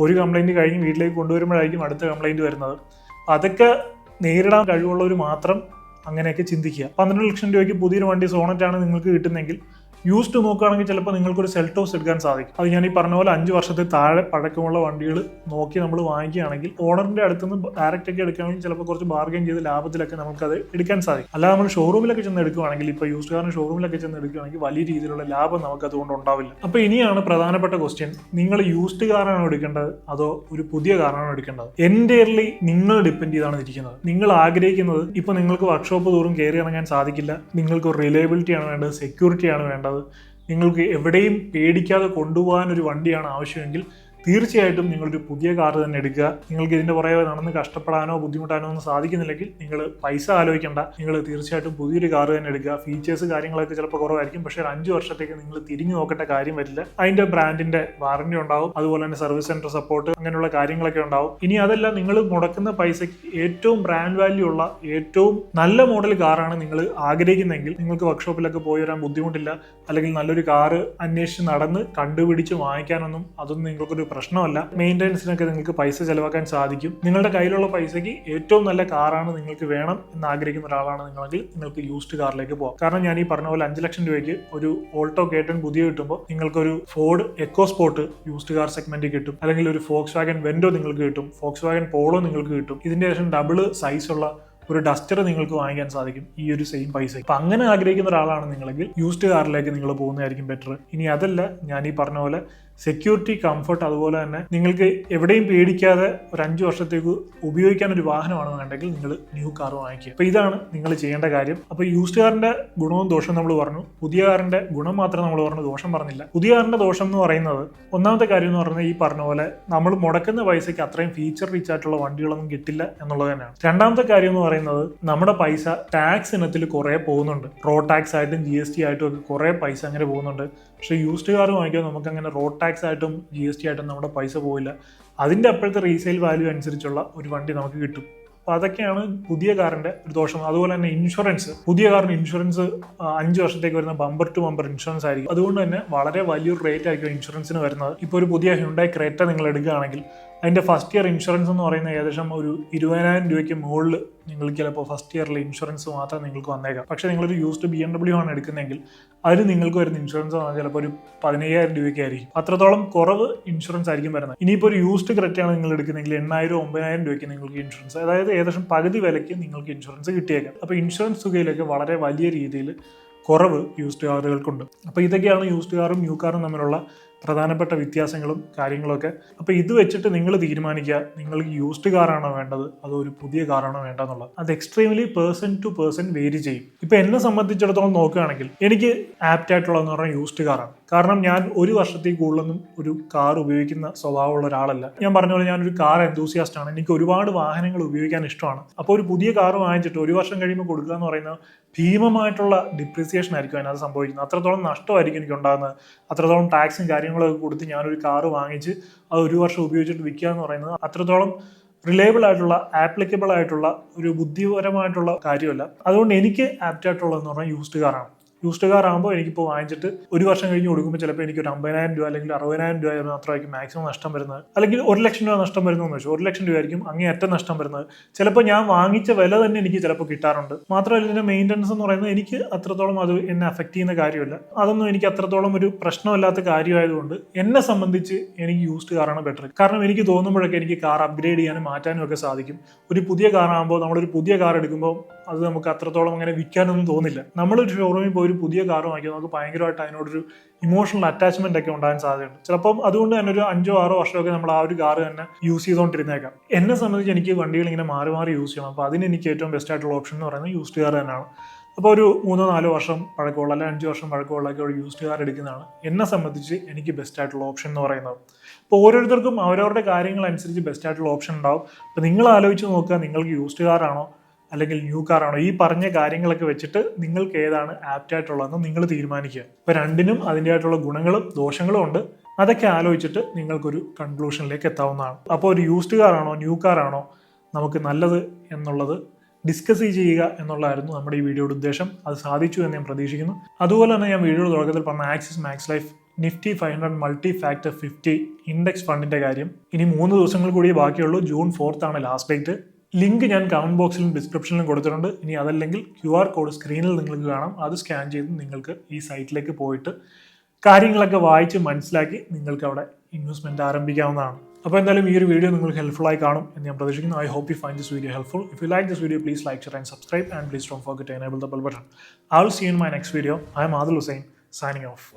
ഒരു കംപ്ലൈന്റ് കഴിഞ്ഞ് വീട്ടിലേക്ക് കൊണ്ടുവരുമ്പോഴായിരിക്കും അടുത്ത കംപ്ലൈന്റ് വരുന്നത്. അതൊക്കെ നേരിടാൻ കഴിവുള്ളവർ മാത്രം അങ്ങനെയൊക്കെ ചിന്തിക്കുക. പന്ത്രണ്ട് ലക്ഷം രൂപയ്ക്ക് പുതിയൊരു വണ്ടി സോണറ്റാണ് നിങ്ങൾക്ക് കിട്ടുന്നെങ്കിൽ യൂസ്ഡ് നോക്കുകയാണെങ്കിൽ ചിലപ്പോൾ നിങ്ങൾക്കൊരു സെൽട്ടോസ് എടുക്കാൻ സാധിക്കും. അത് ഞാൻ ഈ പറഞ്ഞ പോലെ അഞ്ച് വർഷത്തെ താഴെ പഴക്കമുള്ള വണ്ടികൾ നോക്കി നമ്മൾ വാങ്ങിക്കുകയാണെങ്കിൽ ഓണറിന്റെ അടുത്ത് നിന്ന് ഡയറക്റ്റ് ഒക്കെ എടുക്കുകയാണെങ്കിൽ ചിലപ്പോൾ കുറച്ച് ബാർഗൈൻ ചെയ്ത് ലാഭത്തിലൊക്കെ നമുക്കത് എടുക്കാൻ സാധിക്കും. അല്ലാതെ നമ്മൾ ഷോറൂമിലൊക്കെ ചെന്ന് എടുക്കുകയാണെങ്കിൽ ഇപ്പോൾ യൂസ്ഡ് കാറിന് ഷോറൂമിലൊക്കെ ചെന്ന് എടുക്കുകയാണെങ്കിൽ വലിയ രീതിയിലുള്ള ലാഭം നമുക്ക് അതുകൊണ്ട് ഉണ്ടാവില്ല. അപ്പോൾ ഇനിയാണ് പ്രധാനപ്പെട്ട ക്വസ്റ്റ്യൻ നിങ്ങൾ യൂസ്ഡ് കാറാണോ എടുക്കേണ്ടത്? അതോ ഒരു പുതിയ കാറാണോ എടുക്കേണ്ടത്? എന്റയർലി നിങ്ങൾ ഡിപ്പെൻഡ് ചെയ്താണ് ഇരിക്കുന്നത്. നിങ്ങൾ ആഗ്രഹിക്കുന്നത് ഇപ്പോൾ നിങ്ങൾക്ക് വർക്ക്ഷോപ്പ് തോറും കയറി ഇറങ്ങാൻ സാധിക്കില്ല. നിങ്ങൾക്ക് റിലയബിലിറ്റിയാണ് വേണ്ടത് സെക്യൂരിറ്റി ആണ് വേണ്ടത്. നിങ്ങൾക്ക് എവിടെയും പേടിക്കാതെ കൊണ്ടുപോകാൻ ഒരു വണ്ടിയാണ് ആവശ്യമെങ്കിൽ തീർച്ചയായിട്ടും നിങ്ങളൊരു പുതിയ കാർ തന്നെ എടുക്കുക. നിങ്ങൾക്ക് ഇതിന്റെ പുറകെ നടന്ന് കഷ്ടപ്പെടാനോ ബുദ്ധിമുട്ടാനോ ഒന്നും സാധിക്കുന്നില്ലെങ്കിൽ നിങ്ങൾ പൈസ ആലോചിക്കേണ്ട. നിങ്ങൾ തീർച്ചയായിട്ടും പുതിയൊരു കാർ തന്നെ എടുക്കുക. ഫീച്ചേഴ്സ് കാര്യങ്ങളൊക്കെ ചിലപ്പോൾ കുറവായിരിക്കും. പക്ഷേ ഒരു അഞ്ച് വർഷത്തേക്ക് നിങ്ങൾ തിരിഞ്ഞു നോക്കേണ്ട കാര്യം വരില്ല. അതിന്റെ ബ്രാൻഡിന്റെ വാറന്റി ഉണ്ടാവും. അതുപോലെ തന്നെ സർവീസ് സെന്റർ സപ്പോർട്ട് അങ്ങനെയുള്ള കാര്യങ്ങളൊക്കെ ഉണ്ടാവും. ഇനി അതല്ല നിങ്ങൾ മുടക്കുന്ന പൈസയ്ക്ക് ഏറ്റവും ബ്രാൻഡ് വാല്യൂ ഉള്ള ഏറ്റവും നല്ല മോഡൽ കാറാണ് നിങ്ങൾ ആഗ്രഹിക്കുന്നതെങ്കിൽ നിങ്ങൾക്ക് വർക്ക്ഷോപ്പിലൊക്കെ പോയി വരാൻ ബുദ്ധിമുട്ടില്ല. അല്ലെങ്കിൽ നല്ലൊരു കാറ് അന്വേഷിച്ച് നടന്ന് കണ്ടുപിടിച്ച് വാങ്ങിക്കാനൊന്നും അതൊന്നും നിങ്ങൾക്കൊരു പ്രശ്നമല്ല. മെയിന്റെനൻസിനൊക്കെ നിങ്ങൾക്ക് പൈസ ചിലവാക്കാൻ സാധിക്കും. നിങ്ങളുടെ കയ്യിലുള്ള പൈസയ്ക്ക് ഏറ്റവും നല്ല കാറാണ് നിങ്ങൾക്ക് വേണം എന്ന് ആഗ്രഹിക്കുന്ന ഒരാളാണ് നിങ്ങളെങ്കിൽ നിങ്ങൾക്ക് യൂസ്ഡ് കാറിലേക്ക് പോകാം കാരണം ഞാൻ ഈ പറഞ്ഞ പോലെ അഞ്ച് ലക്ഷം രൂപയ്ക്ക് ഒരു ഓൾട്ടോ കേട്ടൺ പുതിയ കിട്ടുമ്പോൾ നിങ്ങൾക്കൊരു Ford Eco Sport used car segment കിട്ടും. അല്ലെങ്കിൽ ഒരു ഫോക്സ് വാഗൻ വെൻഡോ നിങ്ങൾക്ക് കിട്ടും. ഫോക്സ് വാഗൻ പോളോ നിങ്ങൾക്ക് കിട്ടും. ഇതിന്റെ ശേഷം ഡബിൾ സൈസ് ഉള്ള ഒരു ഡസ്റ്റർ നിങ്ങൾക്ക് വാങ്ങിക്കാൻ സാധിക്കും ഈ ഒരു സെയിം പൈസ അപ്പൊ അങ്ങനെ ആഗ്രഹിക്കുന്ന ഒരാളാണ് നിങ്ങളെങ്കിൽ യൂസ്ഡ് കാറിലേക്ക് നിങ്ങൾ പോകുന്നതായിരിക്കും ബെറ്റർ ഇനി അതല്ല ഞാൻ ഈ പറഞ്ഞ പോലെ സെക്യൂരിറ്റി കംഫർട്ട് അതുപോലെ തന്നെ നിങ്ങൾക്ക് എവിടെയും പേടിക്കാതെ ഒരു അഞ്ച് വർഷത്തേക്ക് ഉപയോഗിക്കാൻ ഒരു വാഹനമാണ് വേണ്ടെങ്കിൽ നിങ്ങൾ ന്യൂ കാർ വാങ്ങിക്കുക. അപ്പൊ ഇതാണ് നിങ്ങൾ ചെയ്യേണ്ട കാര്യം. അപ്പൊ യൂസ്ഡ് കാറിന്റെ ഗുണവും ദോഷവും നമ്മൾ പറഞ്ഞു. പുതിയ കാറിന്റെ ഗുണം മാത്രം നമ്മൾ പറഞ്ഞു ദോഷം പറഞ്ഞില്ല. പുതിയ കാറിന്റെ ദോഷം എന്ന് പറയുന്നത് ഒന്നാമത്തെ കാര്യം എന്ന് പറഞ്ഞാൽ ഈ പറഞ്ഞ പോലെ നമ്മൾ മുടക്കുന്ന പൈസയ്ക്ക് അത്രയും ഫീച്ചർ റിച്ച് ആയിട്ടുള്ള വണ്ടികളൊന്നും കിട്ടില്ല എന്നുള്ളത് തന്നെയാണ്. രണ്ടാമത്തെ കാര്യം എന്ന് പറയുന്നത് നമ്മുടെ പൈസ ടാക്സ് ഇനത്തിൽ കുറെ പോകുന്നുണ്ട്. റോഡ് ടാക്സ് ആയിട്ടും ജി എസ് ടി ആയിട്ടും ഒക്കെ കുറെ പൈസ അങ്ങനെ പോകുന്നുണ്ട്. പക്ഷേ യൂസ്ഡ് കാർ വാങ്ങിക്കാൻ നമുക്ക് അങ്ങനെ റോഡ് ടാക്സ് ആയിട്ടും ജി എസ് ടി ആയിട്ടും നമ്മുടെ പൈസ പോവില്ല. അതിന്റെ അപ്പോഴത്തെ റീസെയിൽ വാല്യൂ അനുസരിച്ചുള്ള ഒരു വണ്ടി നമുക്ക് കിട്ടും. അപ്പോൾ അതൊക്കെയാണ് പുതിയ കാറിന്റെ ഒരു ദോഷം. അതുപോലെ തന്നെ ഇൻഷുറൻസ് പുതിയ കാറിന് ഇൻഷുറൻസ് അഞ്ച് വർഷത്തേക്ക് വരുന്ന ബമ്പർ ടു ബമ്പർ ഇൻഷുറൻസ് ആയിരിക്കും. അതുകൊണ്ട് തന്നെ വളരെ വലിയൊരു റേറ്റ് ആയിരിക്കും ഇൻഷുറൻസിന് വരുന്നത്. ഇപ്പോൾ ഒരു പുതിയ ഹ്യുണ്ടായി ക്രേറ്റ നിങ്ങൾ എടുക്കുകയാണെങ്കിൽ അതിന്റെ ഫസ്റ്റ് ഇയർ ഇൻഷുറൻസ് എന്ന് പറയുന്നത് ഏകദേശം ഒരു ഇരുപതിനായിരം രൂപയ്ക്ക് മുകളിൽ നിങ്ങൾക്ക് ചിലപ്പോൾ ഫസ്റ്റ് ഇയറിൽ ഇൻഷുറൻസ് മാത്രം നിങ്ങൾക്ക് വന്നേക്കാം. പക്ഷേ നിങ്ങളൊരു യൂസ്ഡ് ബി എം ഡബ്ല്യു ആണ് എടുക്കുന്നതെങ്കിൽ അതിന് നിങ്ങൾക്ക് വരുന്ന ഇൻഷുറൻസ് പറഞ്ഞാൽ ചിലപ്പോൾ ഒരു പതിനയ്യായിരം രൂപയ്ക്ക് ആയിരിക്കും. അത്രത്തോളം കുറവ് ഇൻഷുറൻസ് ആയിരിക്കും വരുന്നത്. ഇനിയിപ്പോൾ ഒരു യൂസ്ഡ് ക്രെറ്റാണ് നിങ്ങൾ എടുക്കുന്നതെങ്കിൽ എണ്ണായിരം ഒമ്പതിനായിരം രൂപയ്ക്ക് നിങ്ങൾക്ക് ഇൻഷുറൻസ് അതായത് ഏകദേശം പകുതി വിലയ്ക്ക് നിങ്ങൾക്ക് ഇൻഷുറൻസ് കിട്ടിയേക്കാം. അപ്പോൾ ഇൻഷുറൻസ് തുകയിലൊക്കെ വളരെ വലിയ രീതിയിൽ കുറവ് യൂസ്ഡ് കാറുകൾക്കുണ്ട് അപ്പോൾ ഇതൊക്കെയാണ് യൂസ്ഡ് കാറും ന്യൂ കാറും തമ്മിലുള്ള പ്രധാനപ്പെട്ട വ്യത്യാസങ്ങളും കാര്യങ്ങളൊക്കെ. അപ്പോൾ ഇത് വെച്ചിട്ട് നിങ്ങൾ തീരുമാനിക്കുക നിങ്ങൾക്ക് യൂസ്ഡ് കാറാണോ വേണ്ടത് അതോ ഒരു പുതിയ കാറാണോ വേണ്ടതെന്നുള്ളത്. അത് extremely person to person vary ചെയ്യും. ഇപ്പൊ എന്നെ സംബന്ധിച്ചിടത്തോളം നോക്കുകയാണെങ്കിൽ എനിക്ക് ആപ്റ്റ് ആയിട്ടുള്ളതെന്ന് പറഞ്ഞാൽ യൂസ്ഡ് കാറാണ് കാരണം ഞാൻ ഒരു വർഷത്തിൽ കൂടുതലൊന്നും ഒരു കാർ ഉപയോഗിക്കുന്ന സ്വഭാവമുള്ള ഒരാളല്ല. ഞാൻ പറഞ്ഞ പോലെ ഞാനൊരു കാർ എന്തൂസിയാസ്റ്റ് ആണ്. എനിക്ക് ഒരുപാട് വാഹനങ്ങൾ ഉപയോഗിക്കാൻ ഇഷ്ടമാണ്. അപ്പോൾ ഒരു പുതിയ കാർ വാങ്ങിച്ചിട്ട് ഒരു വർഷം കഴിയുമ്പോൾ കൊടുക്കുക എന്ന് പറയുന്നത് ഭീമമായിട്ടുള്ള ഡിപ്രിസിയേഷൻ ആയിരിക്കും അതിനകത്ത് സംഭവിക്കുന്നത്. അത്രത്തോളം നഷ്ടമായിരിക്കും എനിക്ക് ഉണ്ടാകുന്നത് അത്രത്തോളം ടാക്സും കാര്യങ്ങളൊക്കെ കൊടുത്ത് ഞാനൊരു കാർ വാങ്ങിച്ച് അത് ഒരു വർഷം ഉപയോഗിച്ചിട്ട് വിൽക്കുക എന്ന് പറയുന്നത് അത്രത്തോളം റിലയബിൾ ആയിട്ടുള്ള ആപ്ലിക്കബിൾ ആയിട്ടുള്ള ഒരു ബുദ്ധിപരമായിട്ടുള്ള കാര്യമല്ല. അതുകൊണ്ട് എനിക്ക് ആപ്റ്റ് ആയിട്ടുള്ളതെന്ന് പറഞ്ഞാൽ യൂസ്ഡ് കാറാണ് യൂസ്ഡ് കാർ ആകുമ്പോൾ എനിക്കിപ്പോൾ വാങ്ങിച്ചിട്ട് ഒരു വർഷം കഴിഞ്ഞ് കൊടുക്കുമ്പോൾ ചിലപ്പോൾ എനിക്ക് ഒരു അമ്പതിനായിരം രൂപ അല്ലെങ്കിൽ അറുപതിനായിരം രൂപ മാത്രമായിരിക്കും മാക്സിമം നഷ്ടം വരുന്നത്. അല്ലെങ്കിൽ ഒരു ലക്ഷം രൂപ നഷ്ടം വരുന്നതെന്ന് വെച്ചാൽ ഒരു ലക്ഷം രൂപയായിരിക്കും അങ്ങേയറ്റം നഷ്ടം വരുന്നത്. ചിലപ്പോൾ ഞാൻ വാങ്ങിച്ച വില തന്നെ എനിക്ക് ചിലപ്പോൾ കിട്ടാറുണ്ട്. മാത്രമല്ല ഇതിന്റെ മെയിന്റനൻസ് എന്ന് പറയുന്നത് എനിക്ക് അത്രത്തോളം അത് എന്നെ അഫക്റ്റ് ചെയ്യുന്ന കാര്യമല്ല. അതൊന്നും എനിക്ക് അത്രത്തോളം ഒരു പ്രശ്നമല്ലാത്ത കാര്യമായതുകൊണ്ട് എന്നെ സംബന്ധിച്ച് എനിക്ക് യൂസ്ഡ് കാറാണ് ബെറ്റർ കാരണം എനിക്ക് തോന്നുമ്പോഴൊക്കെ എനിക്ക് കാർ അപ്ഗ്രേഡ് ചെയ്യാനും മാറ്റാനും ഒക്കെ സാധിക്കും. ഒരു പുതിയ കാറാകുമ്പോൾ നമ്മളൊരു പുതിയ കാർ എടുക്കുമ്പോൾ അത് നമുക്ക് അത്രത്തോളം അങ്ങനെ വിൽക്കാനൊന്നും തോന്നില്ല. നമ്മളൊരു ഷോറൂമിൽ പോയി ഒരു പുതിയ കാർ വാങ്ങിക്കുമ്പോൾ നമുക്ക് ഭയങ്കരമായിട്ട് അതിനോടൊരു ഇമോഷണൽ അറ്റാച്ച്മെന്റ് ഒക്കെ ഉണ്ടാകാൻ സാധ്യതയുണ്ട്. ചിലപ്പം അതുകൊണ്ട് തന്നെ ഒരു അഞ്ചോ ആറോ വർഷമൊക്കെ നമ്മൾ ആ ഒരു കാർ തന്നെ യൂസ് ചെയ്തുകൊണ്ടിരുന്നേക്കാം എന്നെ സംബന്ധിച്ച് എനിക്ക് വണ്ടികൾ ഇങ്ങനെ മാറി മാറി യൂസ് ചെയ്യണം. അപ്പോൾ അതിന് എനിക്ക് ഏറ്റവും ബെസ്റ്റ് ആയിട്ടുള്ള ഓപ്ഷൻ എന്ന് പറയുന്നത് യൂസ്ഡ് കാർ തന്നെയാണ്. അപ്പോൾ ഒരു മൂന്നോ നാലോ വർഷം പഴക്കമുള്ള അല്ലെങ്കിൽ അഞ്ച് വർഷം പഴക്കമുള്ള ഒക്കെ ഒരു യൂസ്ഡ് കാർ എടുക്കുന്നതാണ് എന്നെ സംബന്ധിച്ച് എനിക്ക് ബെസ്റ്റ് ആയിട്ടുള്ള ഓപ്ഷൻ എന്ന് പറയുന്നത്. അപ്പോൾ ഓരോരുത്തർക്കും അവരവരുടെ കാര്യങ്ങൾ അനുസരിച്ച് ബെസ്റ്റ് ആയിട്ടുള്ള ഓപ്ഷൻ ഉണ്ടാവും. അപ്പോൾ നിങ്ങൾ ആലോചിച്ച് നോക്കുക നിങ്ങൾക്ക് യൂസ്ഡ് കാറാണോ അല്ലെങ്കിൽ ന്യൂ കാറാണോ ഈ പറഞ്ഞ കാര്യങ്ങളൊക്കെ വെച്ചിട്ട് നിങ്ങൾക്ക് ഏതാണ് ആപ്റ്റ് നിങ്ങൾ തീരുമാനിക്കുക. ഇപ്പോൾ രണ്ടിനും അതിന്റെതായിട്ടുള്ള ഗുണങ്ങളും ദോഷങ്ങളും ഉണ്ട്. അതൊക്കെ ആലോചിച്ചിട്ട് നിങ്ങൾക്കൊരു കൺക്ലൂഷനിലേക്ക് എത്താവുന്നതാണ്. അപ്പോൾ ഒരു യൂസ്ഡ് കാറാണോ ന്യൂ കാറാണോ നമുക്ക് നല്ലത് എന്നുള്ളത് ഡിസ്കസ് ചെയ്യുക എന്നുള്ളതായിരുന്നു നമ്മുടെ ഈ വീഡിയോയുടെ ഉദ്ദേശം. അത് സാധിച്ചു എന്ന് ഞാൻ പ്രതീക്ഷിക്കുന്നു. അതുപോലെ തന്നെ ഞാൻ വീഡിയോയുടെ തുടക്കത്തിൽ പറഞ്ഞ Axis Max Life Nifty five hundred multi factor fifty index ഫണ്ടിന്റെ കാര്യം. ഇനി മൂന്ന് ദിവസങ്ങൾ കൂടി ബാക്കിയുള്ളൂ. ജൂൺ ഫോർത്ത് ആണ് ലാസ്റ്റ് ഡേറ്റ് ലിങ്ക് ഞാൻ കമന്റ് ബോക്സിലും ഡിസ്ക്രിപ്ഷനിലും കൊടുത്തിട്ടുണ്ട്. ഇനി അതല്ലെങ്കിൽ ക്യു ആർ കോഡ് സ്ക്രീനിൽ നിങ്ങൾക്ക് കാണാം. അത് സ്കാൻ ചെയ്ത് നിങ്ങൾക്ക് ഈ സൈറ്റിലേക്ക് പോയിട്ട് കാര്യങ്ങളൊക്കെ വായിച്ച് മനസ്സിലാക്കി നിങ്ങൾക്ക് അവിടെ ഇൻവെസ്റ്റ്മെന്റ് ആരംഭിക്കാവുന്നതാണ്. അപ്പോൾ എന്തായാലും ഈ ഒരു വീഡിയോ നിങ്ങൾക്ക് ഹെൽപ്ഫുൾ ആയി കാണും എന്ന് ഞാൻ പ്രതീക്ഷിക്കുന്നു. I hope you find this video helpful if you like this video please like share and subscribe and please don't forget enable the bell button I will see in my next video I'm Adil Hussain signing off